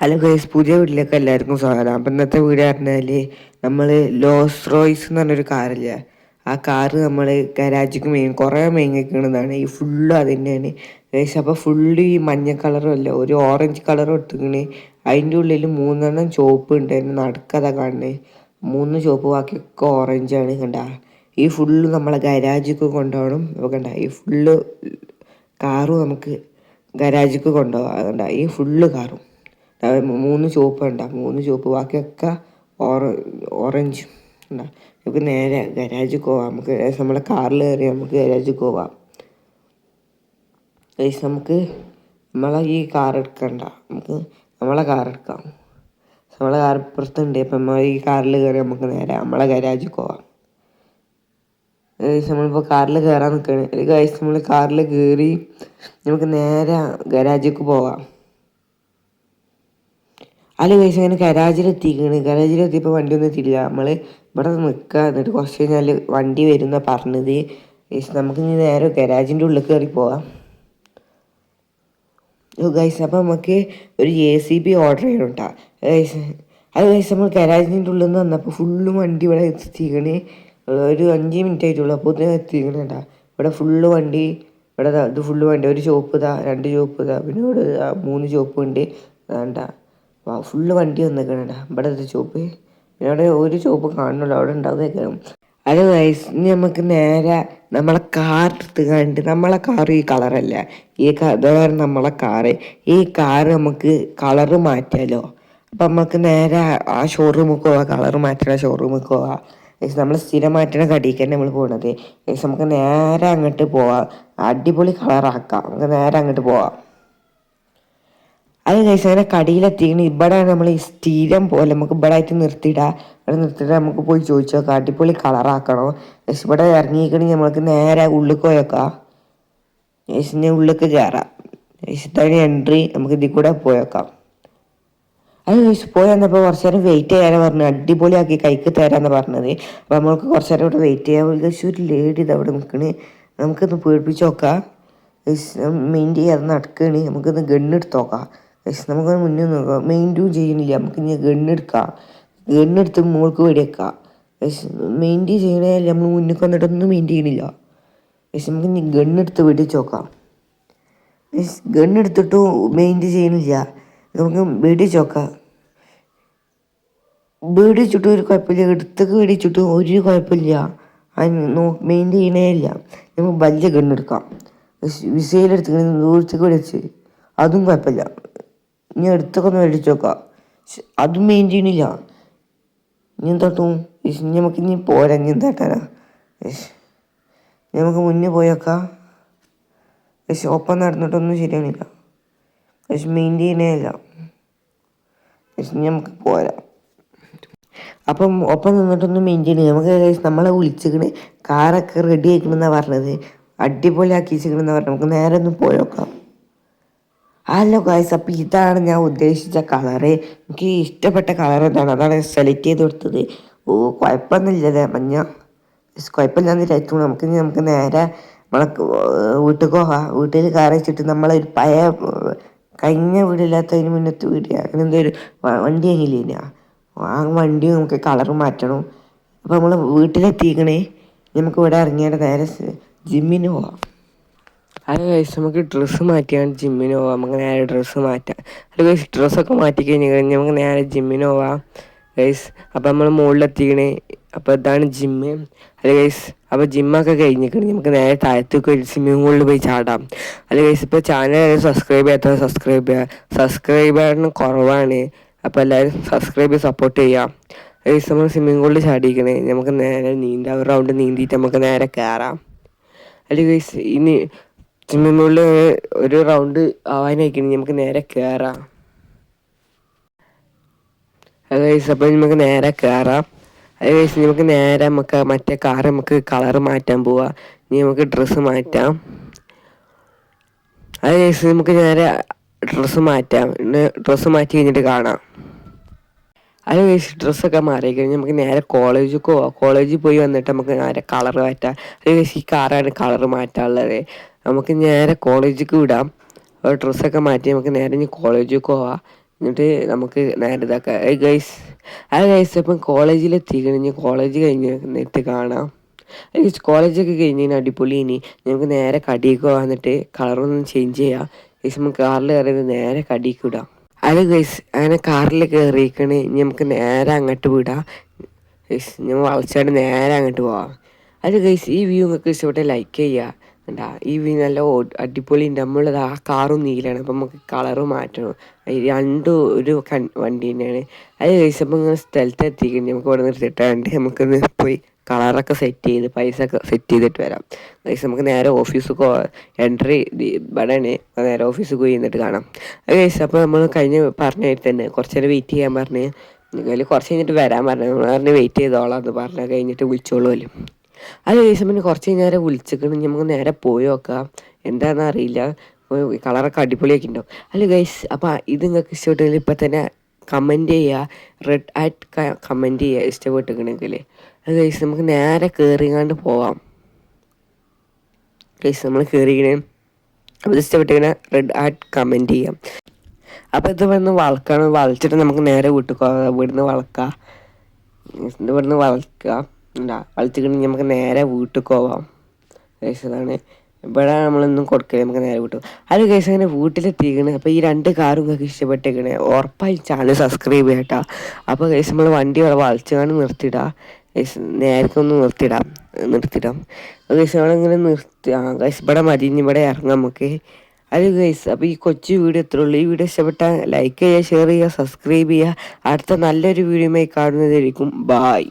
Hello guys പുതിയ വീട്ടിലേക്ക് എല്ലാവർക്കും സ്വാഗതം. അപ്പം ഇന്നത്തെ വീട് പറഞ്ഞാൽ നമ്മൾ ലോസ് റോയ്സ് എന്ന് പറഞ്ഞൊരു കാറില്ല? ആ കാറ് നമ്മൾ ഗരാജിക്ക് മെയിൻ കുറേ മേങ്ങിക്കണതാണ് ഈ ഫുള്ള് അത് തന്നെയാണ് ഗൈസ് അപ്പോൾ ഫുള്ള് ഈ മഞ്ഞ കളറും അല്ല ഒരു ഓറഞ്ച് കളറും എടുത്തിക്കണ് അതിന്റെ ഉള്ളിൽ മൂന്നെണ്ണം ചോപ്പ് ഉണ്ട് അതിന് നടക്കതാ കാണുന്നത് മൂന്ന് ചോപ്പ് ബാക്കിയൊക്കെ ഓറഞ്ചാണ് കണ്ട. ഈ ഫുള്ള് നമ്മളെ ഗരാജിക്ക് കൊണ്ടുപോകണം. അപ്പോൾ കണ്ട ഈ ഫുള്ള് കാറും നമുക്ക് ഗരാജിക്ക് കൊണ്ടുപോകാം കണ്ട ഈ ഫുള്ള് കാറും. മൂന്ന് ചുവപ്പ് ഉണ്ടാ മൂന്ന് ചുവപ്പ്. ബാക്കിയൊക്കെ ഓറ ഓറഞ്ച്. ഉണ്ടാ നമുക്ക് നേരെ ഗരാജിൽ പോവാം. നമുക്ക് നമ്മുടെ കാറിൽ കയറി നമുക്ക് ഗരാജിൽ പോവാം. ഗൈസ് നമുക്ക് നമ്മളെ ഈ കാർ എടുക്കണ്ട. നമുക്ക് നമ്മളെ കാർ എടുക്കാം. നമ്മളെ കാർ ഇപ്പുറത്തുണ്ട് അപ്പം നമ്മൾ ഈ കാറിൽ കയറി നമുക്ക് നേരെ നമ്മളെ ഗരാജിൽ പോവാം. ഗൈസ് നമ്മളിപ്പോൾ കാറിൽ കയറാൻ നിൽക്കുകയാണ് ഗൈസ് നമ്മൾ കാറിൽ കയറി നമുക്ക് നേരെ ഗരാജിക്ക് പോവാം. അല്ല കഴിച്ച് അങ്ങനെ ഗരാജിലെത്തിക്കണ് കരാജിലെത്തിയപ്പോൾ വണ്ടി ഒന്നും എത്തിയില്ല. നമ്മൾ ഇവിടെ നിൽക്കുക എന്നിട്ട് കുറച്ച് കഴിഞ്ഞാൽ വണ്ടി വരുന്ന പറഞ്ഞത്. നമുക്ക് ഇനി നേരെ ഗരാജിന്റെ ഉള്ളിൽ കയറി പോവാം. ഗൈസ് അപ്പോൾ നമുക്ക് ഒരു എ സി ബി ഓർഡർ ചെയ്യണുണ്ടാ ഗൈസ് അത് ഗൈസ് നമ്മൾ ഗരാജിന്റെ ഉള്ളിൽ നിന്ന് വന്നപ്പോൾ ഫുള്ള് വണ്ടി ഇവിടെ എത്തിക്കണ്. ഒരു അഞ്ച് മിനിറ്റ് ആയിട്ടുള്ളൂ. അപ്പോൾ ഇതിന് എത്തിക്കണേട്ടാ ഇവിടെ ഫുള്ള് വണ്ടി ഇവിടെ ഇത് ഫുള്ള് വണ്ടി. ഒരു ചോപ്പ് ഇതാ രണ്ട് ചോപ്പ് ഇതാ പിന്നെ ഇവിടെ മൂന്ന് ചോപ്പ് ഉണ്ട്. വേണ്ട ഫുള്ള് വണ്ടി വന്നേക്കണ ഇവിടെ ഒരു ചോപ്പ് ഇവിടെ ഒരു ചോപ്പ് കാണുന്നുള്ളൂ. അവിടെ ഉണ്ടാവുന്നേക്കണം അത് ഇനി നമുക്ക് നേരെ നമ്മളെ കാർ എടുത്ത് കണ്ട് നമ്മളെ കാർ ഈ കളറല്ല ഈ അതാണ് നമ്മളെ കാറ് ഈ കാർ നമുക്ക് കളറ് മാറ്റാലോ അപ്പം നമുക്ക് നേരെ ആ ഷോറൂമിൽ പോവാം കളറ് മാറ്റണ ഷോറൂമിൽ പോവാം നമ്മൾ സ്ഥിരം മാറ്റണ കടിക്ക് തന്നെ നമ്മൾ പോകണത് നമുക്ക് നേരെ അങ്ങോട്ട് പോവാം. അടിപൊളി കളറാക്കാം നമുക്ക് നേരെ അങ്ങോട്ട് പോവാം. അത് കഴിച്ച് അങ്ങനെ കടിയിലെത്തിക്കണ. ഇവിടെ നമ്മൾ ഈ സ്ഥിരം പോലെ നമുക്ക് ഇവിടെ ആയിട്ട് നിർത്തിയിടാം. ഇവിടെ നിർത്തിയിട്ട് നമുക്ക് പോയി ചോദിച്ചു നോക്കാം അടിപൊളി കളറാക്കണോ. യെസ് ഇവിടെ ഇറങ്ങിക്കണെങ്കിൽ നമ്മൾക്ക് നേരെ ഉള്ളിൽ പോയേക്കാം. യെസിന്റെ ഉള്ളിലേക്ക് കയറാം യെസ് എൻട്രി നമുക്ക് ഇതിൽ കൂടെ പോയേക്കാം. അത് യെസ് പോയി വന്നപ്പോൾ കുറച്ച് നേരം വെയിറ്റ് ചെയ്യാനാണ് പറഞ്ഞത്. അടിപൊളിയാക്കി കൈക്ക് തരാമെന്ന് പറഞ്ഞത്. അപ്പോൾ നമ്മൾക്ക് കുറച്ച് നേരം ഇവിടെ വെയിറ്റ് ചെയ്യാൻ യെസ് ഒരു ലേഡി ഇത് അവിടെ നിൽക്കണ് നമുക്കൊന്ന് പേടിപ്പിച്ച് നോക്കാം. മെയിൻ ചെയ്യാതെ നടക്കണേ. നമുക്കൊന്ന് ഗണ്ണെടുത്ത് നോക്കാം. പക്ഷെ നമുക്ക് മുന്നേ നോക്കാം. ടു ചെയ്യുന്നില്ല. നമുക്ക് ഇനി ഗണ്ണെടുക്കാം ഗണ്ണെടുത്ത് മോൾക്ക് വെടിവെക്കാം. പക്ഷെ മെയിന്റെയിൻ ചെയ്യണേല്ല നമ്മൾ മുന്നിൽ വന്നിട്ടൊന്നും മെയിൻ ചെയ്യണില്ല. പക്ഷെ നമുക്ക് ഇനി ഗണ്ണെടുത്ത് വെടിച്ച് നോക്കാം. ഗണ്ണെടുത്തിട്ടും മെയിന്റെയിൻ ചെയ്യണില്ല നമുക്ക് വെടിച്ച് നോക്കാം. വെടിച്ചിട്ടും ഒരു കുഴപ്പമില്ല. എടുത്തൊക്കെ വെടിച്ചിട്ടും ഒരു കുഴപ്പമില്ല. മെയിൻ ചെയ്യണേ ഇല്ല നമുക്ക് വലിയ ഗണ്ണെടുക്കാം വിസയിലെടുത്ത് ദൂരത്തേക്ക് വെടിച്ച് അതും കുഴപ്പമില്ല. ഇനി എടുത്തൊക്കെ മേടിച്ച് നോക്കാം അതും മെയിൻ ചെയ്യണില്ല ഇനി എന്താട്ടും നമുക്ക് ഇനി പോരാ ഇനി എന്താട്ടാനാ നമുക്ക് മുന്നേ പോയേക്കാം പക്ഷെ ഒപ്പം നടന്നിട്ടൊന്നും ശരിയാണില്ല പക്ഷെ മെയിൻ ചെയ്യണേല്ല പക്ഷെ നമുക്ക് പോരാ. അപ്പം ഒപ്പം നിന്നിട്ടൊന്നും മെയിന്റെയിൻ ചെയ്യാം നമുക്ക് നമ്മളെ വിളിച്ചിക്കണ് കാറൊക്കെ റെഡി ആയിക്കണമെന്നാണ് പറഞ്ഞത്. അടിപൊളി ആക്കിച്ചിക്കണെന്നാണ് പറഞ്ഞത്. നമുക്ക് നേരെ ഒന്ന് പോയോക്കാം ഹലോ ഗായ്സ് അപ്പോൾ ഇതാണ് ഞാൻ ഉദ്ദേശിച്ച കളറ് എനിക്ക് ഇഷ്ടപ്പെട്ട കളർ എന്താണ് അതാണ് സെലക്ട് ചെയ്ത് കൊടുത്തത്. ഓ കുഴപ്പമൊന്നുമില്ലല്ലേ മഞ്ഞ? കുഴപ്പമില്ലാന്ന് വിചാരിച്ചു നമുക്ക് നമുക്ക് നേരെ നമ്മളെ വീട്ടിൽ പോകാം വീട്ടിൽ കാർ വെച്ചിട്ട് നമ്മളൊരു പഴയ കഴിഞ്ഞ വീടില്ലാത്തതിന് മുന്നത്തെ വീട്. അങ്ങനെ എന്തൊരു വണ്ടി എങ്കിലും ആ വണ്ടി നമുക്ക് കളർ മാറ്റണം. അപ്പോൾ നമ്മൾ വീട്ടിലെത്തിക്കണേ നമുക്ക് ഇവിടെ ഇറങ്ങിയാൽ നേരെ ജിമ്മിന് പോവാം. അത് കഴിച്ച് നമുക്ക് ഡ്രസ്സ് മാറ്റിയാണ് ജിമ്മിന് പോവാം. നമുക്ക് നേരെ ഡ്രസ്സ് മാറ്റാം. അത് കഴിച്ച് ഡ്രസ്സൊക്കെ മാറ്റി കഴിഞ്ഞ് കഴിഞ്ഞ് നമുക്ക് നേരെ ജിമ്മിന് പോവാം. ഗൈസ് അപ്പോൾ നമ്മൾ മുകളിലെത്തിക്കണേ അപ്പോൾ ഇതാണ് ജിമ്മ് അത് ഗൈസ് അപ്പോൾ ജിമ്മൊക്കെ കഴിഞ്ഞിക്കണേ. നമുക്ക് നേരെ താഴത്തേക്ക് ഒരു സ്വിമ്മിംഗ് പൂളിൽ പോയി ചാടാം. അത് ഗൈസ് ഇപ്പോൾ ചാനൽ സബ്സ്ക്രൈബ് ചെയ്യാത്തവർ സബ്സ്ക്രൈബ് ചെയ്യുക സബ്സ്ക്രൈബറിന് കുറവാണ്. അപ്പോൾ എല്ലാവരും സബ്സ്ക്രൈബ് ചെയ്ത് സപ്പോർട്ട് ചെയ്യാം. ഗൈസ് നമ്മൾ സ്വിമ്മിംഗ് പൂളിൽ ചാടിക്കണേ. നമുക്ക് നേരെ നീന്താം. റൗണ്ട് നീന്തിയിട്ട് നമുക്ക് നേരെ കയറാം അല്ലെങ്കിൽ ഗൈസ് ഇനി സ്വിമ്മിംഗ് ഒരു റൗണ്ട് ആവാനായിരിക്കണം നമുക്ക് നേരെ കയറാം അത് കഴിച്ച് അപ്പോൾ നമുക്ക് നേരെ കയറാം അത് കഴിച്ച് നമുക്ക് നേരെ നമുക്ക് മറ്റേ കാർ നമുക്ക് കളർ മാറ്റാൻ പോവാം. ഇനി നമുക്ക് ഡ്രസ്സ് മാറ്റാം. അത് കഴിച്ച് നമുക്ക് നേരെ ഡ്രസ്സ് മാറ്റാം. ഡ്രസ്സ് മാറ്റി കഴിഞ്ഞിട്ട് കാണാം. അത് കഴിച്ച് ഡ്രസ്സൊക്കെ മാറി കഴിഞ്ഞാൽ നമുക്ക് നേരെ കോളേജിൽ പോവാം. കോളേജിൽ പോയി വന്നിട്ട് നമുക്ക് നേരെ കളർ മാറ്റാം. അത് കഴിച്ച് ഈ കാറാണ് കളർ മാറ്റാനുള്ളത്. നമുക്ക് നേരെ കോളേജിലേക്ക് വിടാം. ഡ്രസ്സൊക്കെ മാറ്റി നമുക്ക് നേരെ ഇനി കോളേജിലേക്ക് പോവാം. എന്നിട്ട് നമുക്ക് നേരെ ഇതാക്കാം. ഗൈസ് ആ ഗൈസ് ഇപ്പം കോളേജിലെത്തി കഴിഞ്ഞ് കോളേജ് കഴിഞ്ഞ് എന്നിട്ട് കാണാം. കോളേജൊക്കെ കഴിഞ്ഞ് കഴിഞ്ഞാൽ അടിപൊളി ഇനി. നമുക്ക് നേരെ കടിയൊക്കെ വന്നിട്ട് കളറൊന്നും ചേഞ്ച് ചെയ്യാം. ഗൈസ് നമുക്ക് കാറിൽ കയറി നേരെ കടിക്ക് വിടാം. അത് ഗൈസ് അങ്ങനെ കാറിൽ കയറിയിക്കണ് ഇനി നമുക്ക് നേരെ അങ്ങോട്ട് വിടാം. ഗൈസ് ഞാൻ വളച്ചാണ്ട് നേരെ അങ്ങോട്ട് പോവാം. അത് ഗൈസ് ഈ വ്യൂ നിങ്ങൾക്ക് ഇഷ്ടപ്പെട്ട ലൈക്ക് ചെയ്യുക. എന്താ ഈ നല്ല അടിപൊളി ഉണ്ട്. നമ്മളത് ആ കാറും നീലാണ്. അപ്പം നമുക്ക് കളറ് മാറ്റണം. രണ്ടും ഒരു കൺ വണ്ടി തന്നെയാണ് അത് കഴിച്ചപ്പോൾ ഇങ്ങനെ സ്ഥലത്ത് എത്തിക്കഴിഞ്ഞ് നമുക്ക് ഇവിടെ നിർത്തിയിട്ടാണ്ട് നമുക്കൊന്ന് പോയി കളറൊക്കെ സെറ്റ് ചെയ്ത് പൈസ ഒക്കെ സെറ്റ് ചെയ്തിട്ട് വരാം. ഗൈസ് നമുക്ക് നേരെ ഓഫീസിൽ എൻട്രി ഇവിടെയാണ്. നേരെ ഓഫീസിൽ പോയി എന്നിട്ട് കാണാം. അത് ഗൈസ് അപ്പോൾ നമ്മൾ കഴിഞ്ഞ പറഞ്ഞായിട്ട് തന്നെ കുറച്ച് നേരം വെയിറ്റ് ചെയ്യാൻ പറഞ്ഞ് നിങ്ങൾ കുറച്ച് കഴിഞ്ഞിട്ട് വരാൻ പറഞ്ഞു. നമ്മൾ പറഞ്ഞ് വെയിറ്റ് ചെയ്തോളാം എന്ന് പറഞ്ഞാൽ കഴിഞ്ഞിട്ട് വിളിച്ചോളുമല്ലോ അത് ദിവസം പിന്നെ കുറച്ച് നേരം ഇനി നമുക്ക് നേരെ പോയി നോക്കാം. എന്താണെന്ന് അറിയില്ല. കളറൊക്കെ അടിപൊളിയൊക്കെ ഉണ്ടാവും. അല്ല ഗൈസ് അപ്പോൾ ഇത് നിങ്ങൾക്ക് ഇഷ്ടപ്പെട്ടെങ്കിൽ ഇപ്പം തന്നെ കമന്റ് ചെയ്യുക റെഡ് ആറ്റ് കമന്റ് ചെയ്യുക ഇഷ്ടപ്പെട്ടിരിക്കണമെങ്കിൽ അത് ഗൈസ് നമുക്ക് നേരെ കയറിങ്ങാണ്ട് പോവാം. ഗൈസ് നമ്മൾ കയറിയിങ്ങനെ അപ്പോൾ ഇഷ്ടപ്പെട്ടിങ്ങനെ റെഡ് ആറ്റ് കമന്റ് ചെയ്യാം. അപ്പോൾ ഇത് വന്ന് വളക്കാണ്. വളച്ചിട്ട് നമുക്ക് നേരെ വീട്ടിൽ ഇവിടുന്ന് വളക്കാം. ഇവിടുന്ന് വളക്കുക ഉണ്ടാ വളച്ചിട്ട് നമുക്ക് നേരെ വീട്ടിൽ പോവാം. കേസതാണ് ഇവിടെ നമ്മളൊന്നും കൊടുക്കില്ല നമുക്ക് നേരെ വീട്ടിൽ അത് കേസ് അങ്ങനെ വീട്ടിലെത്തിക്കണ്. അപ്പോൾ ഈ രണ്ട് കാറും നിങ്ങൾക്ക് ഇഷ്ടപ്പെട്ടേക്കണേ. ഉറപ്പായി ചാനൽ സബ്സ്ക്രൈബ് ചെയ്യട്ടാ. അപ്പോൾ കേസ് നമ്മൾ വണ്ടി വളച്ചുകൊണ്ട് നിർത്തിയിടാം കേസ് നേരത്തെ നിർത്തിയിടാം നിർത്തിയിടാം കേസ് നമ്മളിങ്ങനെ നിർത്തി. ആ കേസ് ഇവിടെ മതി. ഇവിടെ ഇറങ്ങാം നമുക്ക്. അത് ഗൈസ് അപ്പോൾ ഈ കൊച്ചു വീഡിയോ എത്ര ഉള്ളൂ. ഈ വീഡിയോ ഇഷ്ടപ്പെട്ടാൽ ലൈക്ക് ചെയ്യുക ഷെയർ ചെയ്യുക സബ്സ്ക്രൈബ് ചെയ്യുക. അടുത്ത നല്ലൊരു വീഡിയോയുമായി കാണുന്നതായിരിക്കും. ബായ്